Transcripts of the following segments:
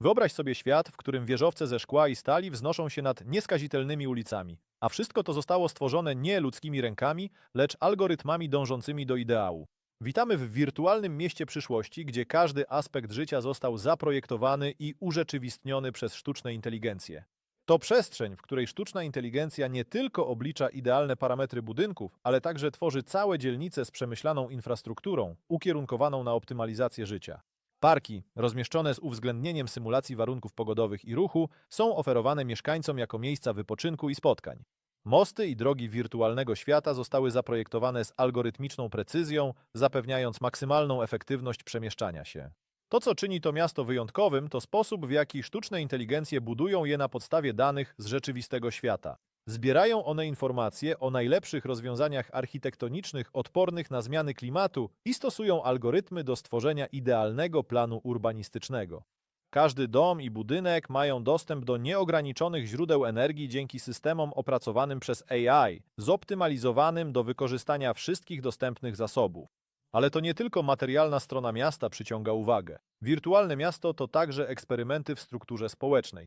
Wyobraź sobie świat, w którym wieżowce ze szkła i stali wznoszą się nad nieskazitelnymi ulicami, a wszystko to zostało stworzone nie ludzkimi rękami, lecz algorytmami dążącymi do ideału. Witamy w wirtualnym mieście przyszłości, gdzie każdy aspekt życia został zaprojektowany i urzeczywistniony przez sztuczne inteligencje. To przestrzeń, w której sztuczna inteligencja nie tylko oblicza idealne parametry budynków, ale także tworzy całe dzielnice z przemyślaną infrastrukturą, ukierunkowaną na optymalizację życia. Parki, rozmieszczone z uwzględnieniem symulacji warunków pogodowych i ruchu, są oferowane mieszkańcom jako miejsca wypoczynku i spotkań. Mosty i drogi wirtualnego świata zostały zaprojektowane z algorytmiczną precyzją, zapewniając maksymalną efektywność przemieszczania się. To, co czyni to miasto wyjątkowym, to sposób, w jaki sztuczne inteligencje budują je na podstawie danych z rzeczywistego świata. Zbierają one informacje o najlepszych rozwiązaniach architektonicznych odpornych na zmiany klimatu i stosują algorytmy do stworzenia idealnego planu urbanistycznego. Każdy dom i budynek mają dostęp do nieograniczonych źródeł energii dzięki systemom opracowanym przez AI, zoptymalizowanym do wykorzystania wszystkich dostępnych zasobów. Ale to nie tylko materialna strona miasta przyciąga uwagę. Wirtualne miasto to także eksperymenty w strukturze społecznej.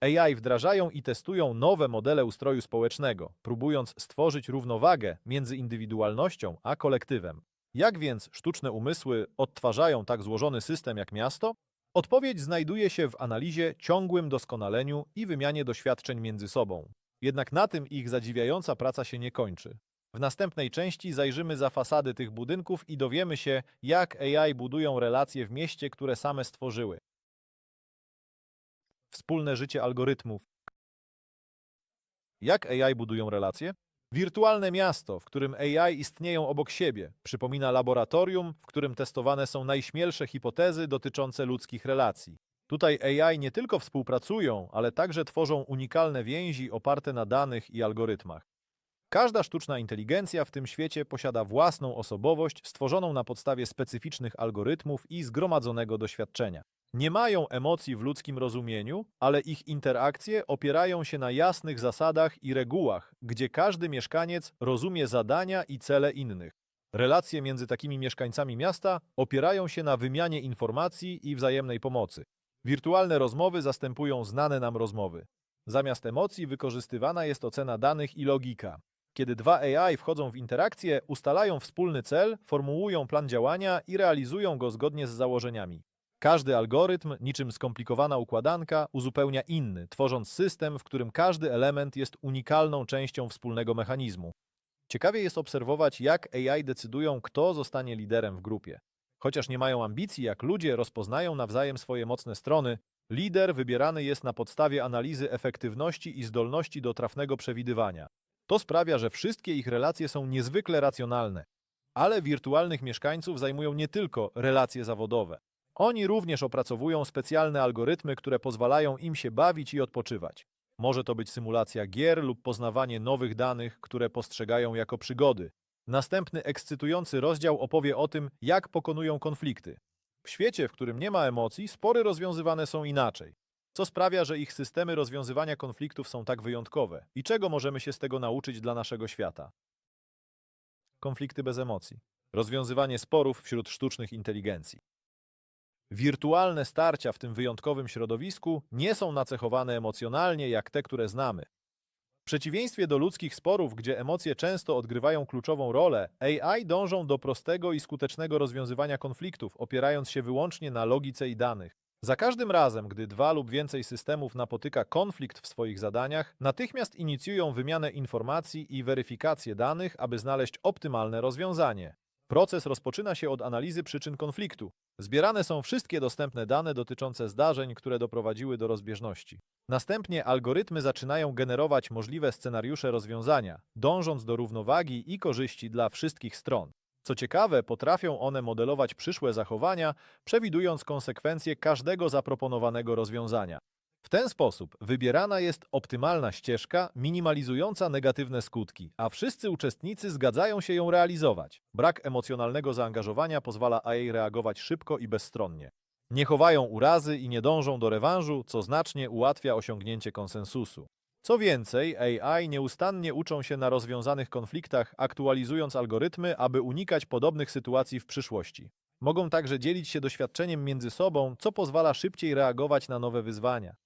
AI wdrażają i testują nowe modele ustroju społecznego, próbując stworzyć równowagę między indywidualnością a kolektywem. Jak więc sztuczne umysły odtwarzają tak złożony system jak miasto? Odpowiedź znajduje się w analizie, ciągłym doskonaleniu i wymianie doświadczeń między sobą. Jednak na tym ich zadziwiająca praca się nie kończy. W następnej części zajrzymy za fasady tych budynków i dowiemy się, jak AI budują relacje w mieście, które same stworzyły. Wspólne życie algorytmów. Jak AI budują relacje? Wirtualne miasto, w którym AI istnieją obok siebie, przypomina laboratorium, w którym testowane są najśmielsze hipotezy dotyczące ludzkich relacji. Tutaj AI nie tylko współpracują, ale także tworzą unikalne więzi oparte na danych i algorytmach. Każda sztuczna inteligencja w tym świecie posiada własną osobowość stworzoną na podstawie specyficznych algorytmów i zgromadzonego doświadczenia. Nie mają emocji w ludzkim rozumieniu, ale ich interakcje opierają się na jasnych zasadach i regułach, gdzie każdy mieszkaniec rozumie zadania i cele innych. Relacje między takimi mieszkańcami miasta opierają się na wymianie informacji i wzajemnej pomocy. Wirtualne rozmowy zastępują znane nam rozmowy. Zamiast emocji wykorzystywana jest ocena danych i logika. Kiedy dwa AI wchodzą w interakcję, ustalają wspólny cel, formułują plan działania i realizują go zgodnie z założeniami. Każdy algorytm, niczym skomplikowana układanka, uzupełnia inny, tworząc system, w którym każdy element jest unikalną częścią wspólnego mechanizmu. Ciekawie jest obserwować, jak AI decydują, kto zostanie liderem w grupie. Chociaż nie mają ambicji jak ludzie, rozpoznają nawzajem swoje mocne strony, lider wybierany jest na podstawie analizy efektywności i zdolności do trafnego przewidywania. To sprawia, że wszystkie ich relacje są niezwykle racjonalne. Ale wirtualnych mieszkańców zajmują nie tylko relacje zawodowe. Oni również opracowują specjalne algorytmy, które pozwalają im się bawić i odpoczywać. Może to być symulacja gier lub poznawanie nowych danych, które postrzegają jako przygody. Następny ekscytujący rozdział opowie o tym, jak pokonują konflikty. W świecie, w którym nie ma emocji, spory rozwiązywane są inaczej. Co sprawia, że ich systemy rozwiązywania konfliktów są tak wyjątkowe? I czego możemy się z tego nauczyć dla naszego świata? Konflikty bez emocji. Rozwiązywanie sporów wśród sztucznych inteligencji. Wirtualne starcia w tym wyjątkowym środowisku nie są nacechowane emocjonalnie jak te, które znamy. W przeciwieństwie do ludzkich sporów, gdzie emocje często odgrywają kluczową rolę, AI dążą do prostego i skutecznego rozwiązywania konfliktów, opierając się wyłącznie na logice i danych. Za każdym razem, gdy dwa lub więcej systemów napotyka konflikt w swoich zadaniach, natychmiast inicjują wymianę informacji i weryfikację danych, aby znaleźć optymalne rozwiązanie. Proces rozpoczyna się od analizy przyczyn konfliktu. Zbierane są wszystkie dostępne dane dotyczące zdarzeń, które doprowadziły do rozbieżności. Następnie algorytmy zaczynają generować możliwe scenariusze rozwiązania, dążąc do równowagi i korzyści dla wszystkich stron. Co ciekawe, potrafią one modelować przyszłe zachowania, przewidując konsekwencje każdego zaproponowanego rozwiązania. W ten sposób wybierana jest optymalna ścieżka, minimalizująca negatywne skutki, a wszyscy uczestnicy zgadzają się ją realizować. Brak emocjonalnego zaangażowania pozwala AI reagować szybko i bezstronnie. Nie chowają urazy i nie dążą do rewanżu, co znacznie ułatwia osiągnięcie konsensusu. Co więcej, AI nieustannie uczą się na rozwiązanych konfliktach, aktualizując algorytmy, aby unikać podobnych sytuacji w przyszłości. Mogą także dzielić się doświadczeniem między sobą, co pozwala szybciej reagować na nowe wyzwania.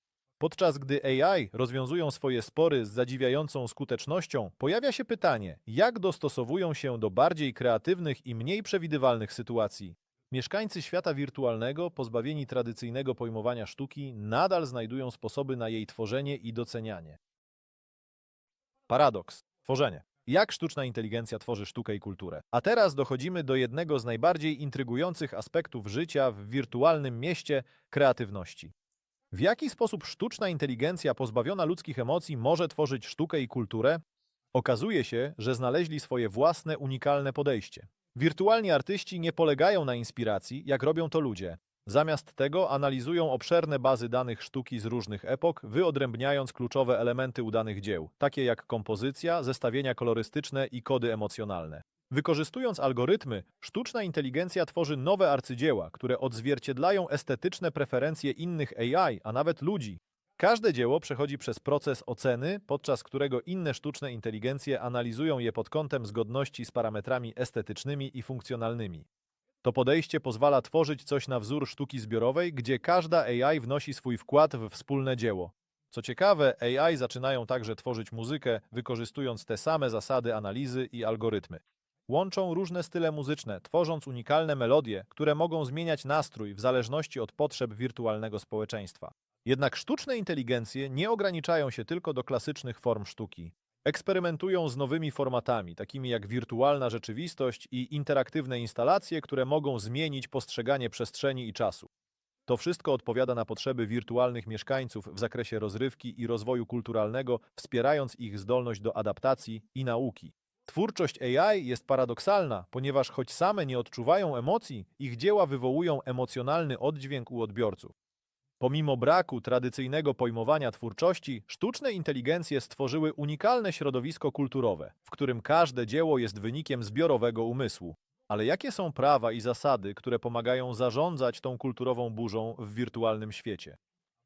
Podczas gdy AI rozwiązują swoje spory z zadziwiającą skutecznością, pojawia się pytanie, jak dostosowują się do bardziej kreatywnych i mniej przewidywalnych sytuacji. Mieszkańcy świata wirtualnego, pozbawieni tradycyjnego pojmowania sztuki, nadal znajdują sposoby na jej tworzenie i docenianie. Paradoks. Tworzenie. Jak sztuczna inteligencja tworzy sztukę i kulturę? A teraz dochodzimy do jednego z najbardziej intrygujących aspektów życia w wirtualnym mieście kreatywności. W jaki sposób sztuczna inteligencja pozbawiona ludzkich emocji może tworzyć sztukę i kulturę? Okazuje się, że znaleźli swoje własne, unikalne podejście. Wirtualni artyści nie polegają na inspiracji, jak robią to ludzie. Zamiast tego analizują obszerne bazy danych sztuki z różnych epok, wyodrębniając kluczowe elementy udanych dzieł, takie jak kompozycja, zestawienia kolorystyczne i kody emocjonalne. Wykorzystując algorytmy, sztuczna inteligencja tworzy nowe arcydzieła, które odzwierciedlają estetyczne preferencje innych AI, a nawet ludzi. Każde dzieło przechodzi przez proces oceny, podczas którego inne sztuczne inteligencje analizują je pod kątem zgodności z parametrami estetycznymi i funkcjonalnymi. To podejście pozwala tworzyć coś na wzór sztuki zbiorowej, gdzie każda AI wnosi swój wkład w wspólne dzieło. Co ciekawe, AI zaczynają także tworzyć muzykę, wykorzystując te same zasady analizy i algorytmy. Łączą różne style muzyczne, tworząc unikalne melodie, które mogą zmieniać nastrój w zależności od potrzeb wirtualnego społeczeństwa. Jednak sztuczne inteligencje nie ograniczają się tylko do klasycznych form sztuki. Eksperymentują z nowymi formatami, takimi jak wirtualna rzeczywistość i interaktywne instalacje, które mogą zmienić postrzeganie przestrzeni i czasu. To wszystko odpowiada na potrzeby wirtualnych mieszkańców w zakresie rozrywki i rozwoju kulturalnego, wspierając ich zdolność do adaptacji i nauki. Twórczość AI jest paradoksalna, ponieważ choć same nie odczuwają emocji, ich dzieła wywołują emocjonalny oddźwięk u odbiorców. Pomimo braku tradycyjnego pojmowania twórczości, sztuczne inteligencje stworzyły unikalne środowisko kulturowe, w którym każde dzieło jest wynikiem zbiorowego umysłu. Ale jakie są prawa i zasady, które pomagają zarządzać tą kulturową burzą w wirtualnym świecie?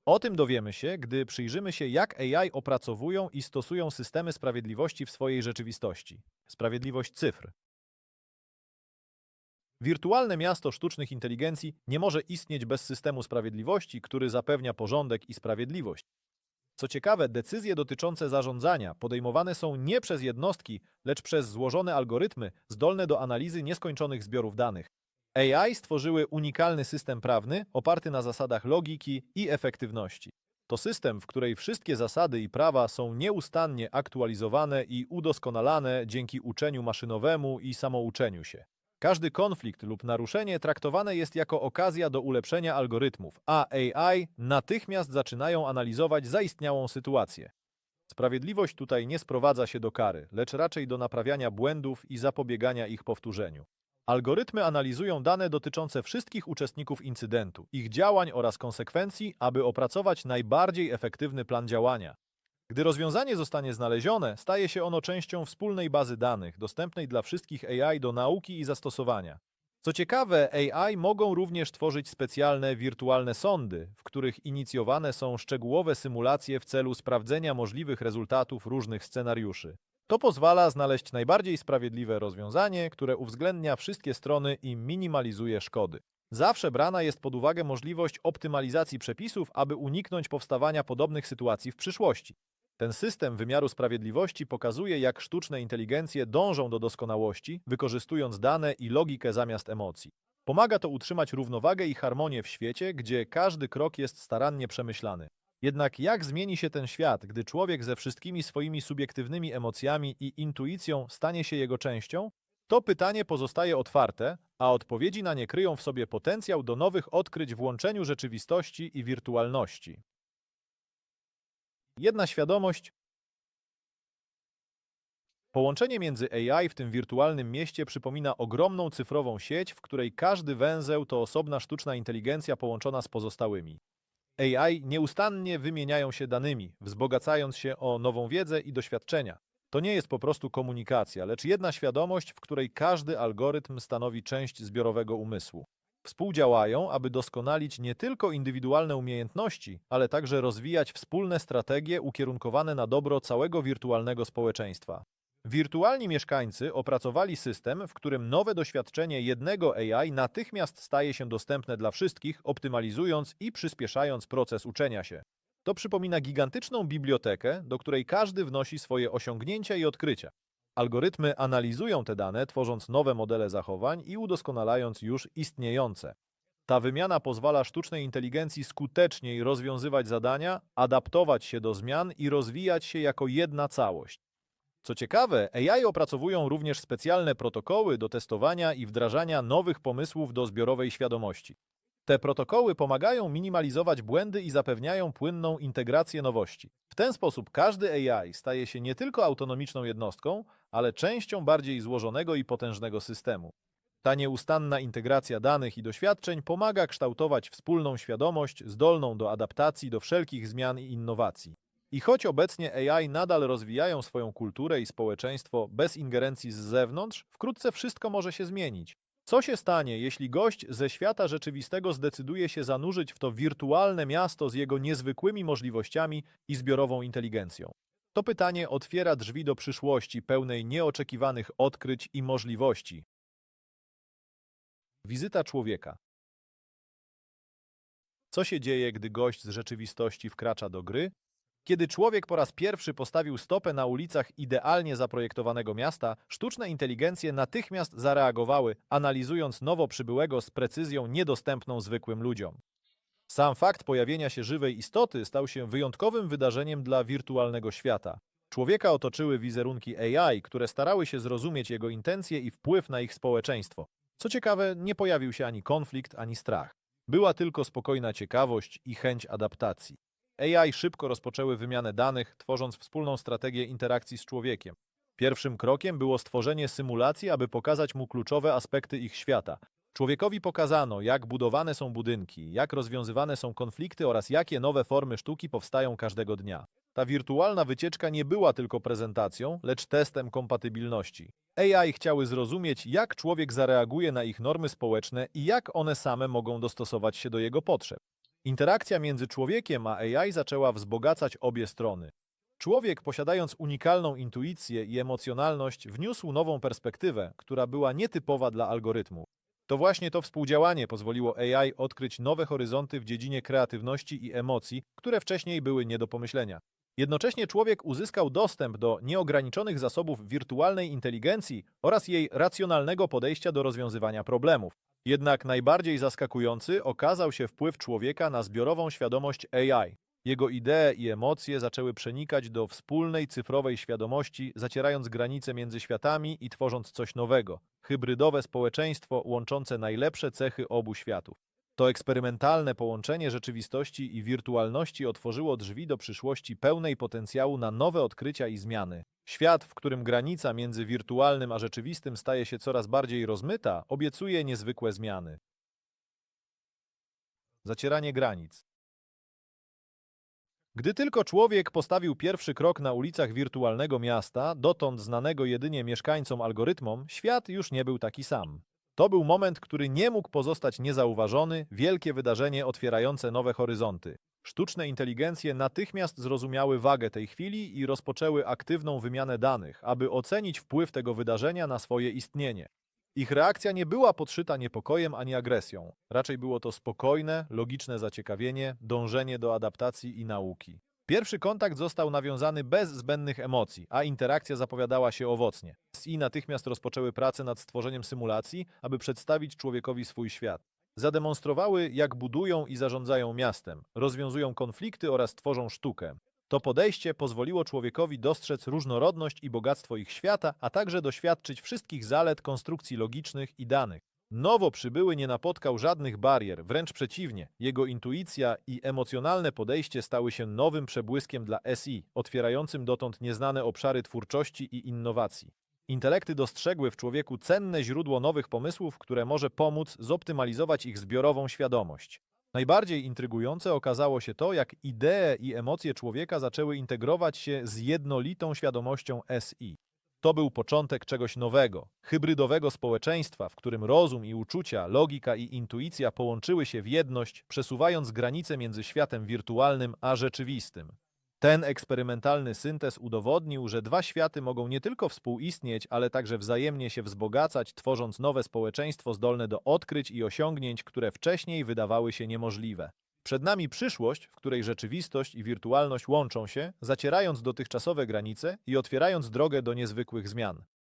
O tym dowiemy się, gdy przyjrzymy się, jak AI opracowują i stosują systemy sprawiedliwości w swojej rzeczywistości. Sprawiedliwość cyfr. Wirtualne miasto sztucznych inteligencji nie może istnieć bez systemu sprawiedliwości, który zapewnia porządek i sprawiedliwość. Co ciekawe, decyzje dotyczące zarządzania podejmowane są nie przez jednostki, lecz przez złożone algorytmy zdolne do analizy nieskończonych zbiorów danych. AI stworzyły unikalny system prawny oparty na zasadach logiki i efektywności. To system, w której wszystkie zasady i prawa są nieustannie aktualizowane i udoskonalane dzięki uczeniu maszynowemu i samouczeniu się. Każdy konflikt lub naruszenie traktowane jest jako okazja do ulepszenia algorytmów, a AI natychmiast zaczynają analizować zaistniałą sytuację. Sprawiedliwość tutaj nie sprowadza się do kary, lecz raczej do naprawiania błędów i zapobiegania ich powtórzeniu. Algorytmy analizują dane dotyczące wszystkich uczestników incydentu, ich działań oraz konsekwencji, aby opracować najbardziej efektywny plan działania. Gdy rozwiązanie zostanie znalezione, staje się ono częścią wspólnej bazy danych, dostępnej dla wszystkich AI do nauki i zastosowania. Co ciekawe, AI mogą również tworzyć specjalne wirtualne sądy, w których inicjowane są szczegółowe symulacje w celu sprawdzenia możliwych rezultatów różnych scenariuszy. To pozwala znaleźć najbardziej sprawiedliwe rozwiązanie, które uwzględnia wszystkie strony i minimalizuje szkody. Zawsze brana jest pod uwagę możliwość optymalizacji przepisów, aby uniknąć powstawania podobnych sytuacji w przyszłości. Ten system wymiaru sprawiedliwości pokazuje, jak sztuczne inteligencje dążą do doskonałości, wykorzystując dane i logikę zamiast emocji. Pomaga to utrzymać równowagę i harmonię w świecie, gdzie każdy krok jest starannie przemyślany. Jednak jak zmieni się ten świat, gdy człowiek ze wszystkimi swoimi subiektywnymi emocjami i intuicją stanie się jego częścią? To pytanie pozostaje otwarte, a odpowiedzi na nie kryją w sobie potencjał do nowych odkryć w łączeniu rzeczywistości i wirtualności. Jedna świadomość. Połączenie między AI w tym wirtualnym mieście przypomina ogromną cyfrową sieć, w której każdy węzeł to osobna sztuczna inteligencja połączona z pozostałymi. AI nieustannie wymieniają się danymi, wzbogacając się o nową wiedzę i doświadczenia. To nie jest po prostu komunikacja, lecz jedna świadomość, w której każdy algorytm stanowi część zbiorowego umysłu. Współdziałają, aby doskonalić nie tylko indywidualne umiejętności, ale także rozwijać wspólne strategie ukierunkowane na dobro całego wirtualnego społeczeństwa. Wirtualni mieszkańcy opracowali system, w którym nowe doświadczenie jednego AI natychmiast staje się dostępne dla wszystkich, optymalizując i przyspieszając proces uczenia się. To przypomina gigantyczną bibliotekę, do której każdy wnosi swoje osiągnięcia i odkrycia. Algorytmy analizują te dane, tworząc nowe modele zachowań i udoskonalając już istniejące. Ta wymiana pozwala sztucznej inteligencji skuteczniej rozwiązywać zadania, adaptować się do zmian i rozwijać się jako jedna całość. Co ciekawe, AI opracowują również specjalne protokoły do testowania i wdrażania nowych pomysłów do zbiorowej świadomości. Te protokoły pomagają minimalizować błędy i zapewniają płynną integrację nowości. W ten sposób każdy AI staje się nie tylko autonomiczną jednostką, ale częścią bardziej złożonego i potężnego systemu. Ta nieustanna integracja danych i doświadczeń pomaga kształtować wspólną świadomość zdolną do adaptacji do wszelkich zmian i innowacji. I choć obecnie AI nadal rozwijają swoją kulturę i społeczeństwo bez ingerencji z zewnątrz, wkrótce wszystko może się zmienić. Co się stanie, jeśli gość ze świata rzeczywistego zdecyduje się zanurzyć w to wirtualne miasto z jego niezwykłymi możliwościami i zbiorową inteligencją? To pytanie otwiera drzwi do przyszłości pełnej nieoczekiwanych odkryć i możliwości. Wizyta człowieka. Co się dzieje, gdy gość z rzeczywistości wkracza do gry? Kiedy człowiek po raz pierwszy postawił stopę na ulicach idealnie zaprojektowanego miasta, sztuczne inteligencje natychmiast zareagowały, analizując nowo przybyłego z precyzją niedostępną zwykłym ludziom. Sam fakt pojawienia się żywej istoty stał się wyjątkowym wydarzeniem dla wirtualnego świata. Człowieka otoczyły wizerunki AI, które starały się zrozumieć jego intencje i wpływ na ich społeczeństwo. Co ciekawe, nie pojawił się ani konflikt, ani strach. Była tylko spokojna ciekawość i chęć adaptacji. AI szybko rozpoczęły wymianę danych, tworząc wspólną strategię interakcji z człowiekiem. Pierwszym krokiem było stworzenie symulacji, aby pokazać mu kluczowe aspekty ich świata. Człowiekowi pokazano, jak budowane są budynki, jak rozwiązywane są konflikty oraz jakie nowe formy sztuki powstają każdego dnia. Ta wirtualna wycieczka nie była tylko prezentacją, lecz testem kompatybilności. AI chciały zrozumieć, jak człowiek zareaguje na ich normy społeczne i jak one same mogą dostosować się do jego potrzeb. Interakcja między człowiekiem a AI zaczęła wzbogacać obie strony. Człowiek, posiadając unikalną intuicję i emocjonalność, wniósł nową perspektywę, która była nietypowa dla algorytmu. To właśnie to współdziałanie pozwoliło AI odkryć nowe horyzonty w dziedzinie kreatywności i emocji, które wcześniej były nie do pomyślenia. Jednocześnie człowiek uzyskał dostęp do nieograniczonych zasobów wirtualnej inteligencji oraz jej racjonalnego podejścia do rozwiązywania problemów. Jednak najbardziej zaskakujący okazał się wpływ człowieka na zbiorową świadomość AI. Jego idee i emocje zaczęły przenikać do wspólnej cyfrowej świadomości, zacierając granice między światami i tworząc coś nowego hybrydowe społeczeństwo łączące najlepsze cechy obu światów. To eksperymentalne połączenie rzeczywistości i wirtualności otworzyło drzwi do przyszłości pełnej potencjału na nowe odkrycia i zmiany. Świat, w którym granica między wirtualnym a rzeczywistym staje się coraz bardziej rozmyta, obiecuje niezwykłe zmiany. Zacieranie granic. Gdy tylko człowiek postawił pierwszy krok na ulicach wirtualnego miasta, dotąd znanego jedynie mieszkańcom algorytmom, świat już nie był taki sam. To był moment, który nie mógł pozostać niezauważony, wielkie wydarzenie otwierające nowe horyzonty. Sztuczne inteligencje natychmiast zrozumiały wagę tej chwili i rozpoczęły aktywną wymianę danych, aby ocenić wpływ tego wydarzenia na swoje istnienie. Ich reakcja nie była podszyta niepokojem ani agresją. Raczej było to spokojne, logiczne zaciekawienie, dążenie do adaptacji i nauki. Pierwszy kontakt został nawiązany bez zbędnych emocji, a interakcja zapowiadała się owocnie. SI natychmiast rozpoczęły pracę nad stworzeniem symulacji, aby przedstawić człowiekowi swój świat. Zademonstrowały, jak budują i zarządzają miastem, rozwiązują konflikty oraz tworzą sztukę. To podejście pozwoliło człowiekowi dostrzec różnorodność i bogactwo ich świata, a także doświadczyć wszystkich zalet konstrukcji logicznych i danych. Nowo przybyły nie napotkał żadnych barier, wręcz przeciwnie, jego intuicja i emocjonalne podejście stały się nowym przebłyskiem dla SI, otwierającym dotąd nieznane obszary twórczości i innowacji. Intelekty dostrzegły w człowieku cenne źródło nowych pomysłów, które może pomóc zoptymalizować ich zbiorową świadomość. Najbardziej intrygujące okazało się to, jak idee i emocje człowieka zaczęły integrować się z jednolitą świadomością SI. To był początek czegoś nowego, hybrydowego społeczeństwa, w którym rozum i uczucia, logika i intuicja połączyły się w jedność, przesuwając granice między światem wirtualnym a rzeczywistym. Ten eksperymentalny syntez udowodnił, że dwa światy mogą nie tylko współistnieć, ale także wzajemnie się wzbogacać, tworząc nowe społeczeństwo zdolne do odkryć i osiągnięć, które wcześniej wydawały się niemożliwe. Przed nami przyszłość, w której rzeczywistość i wirtualność łączą się, zacierając dotychczasowe granice i otwierając drogę do niezwykłych zmian.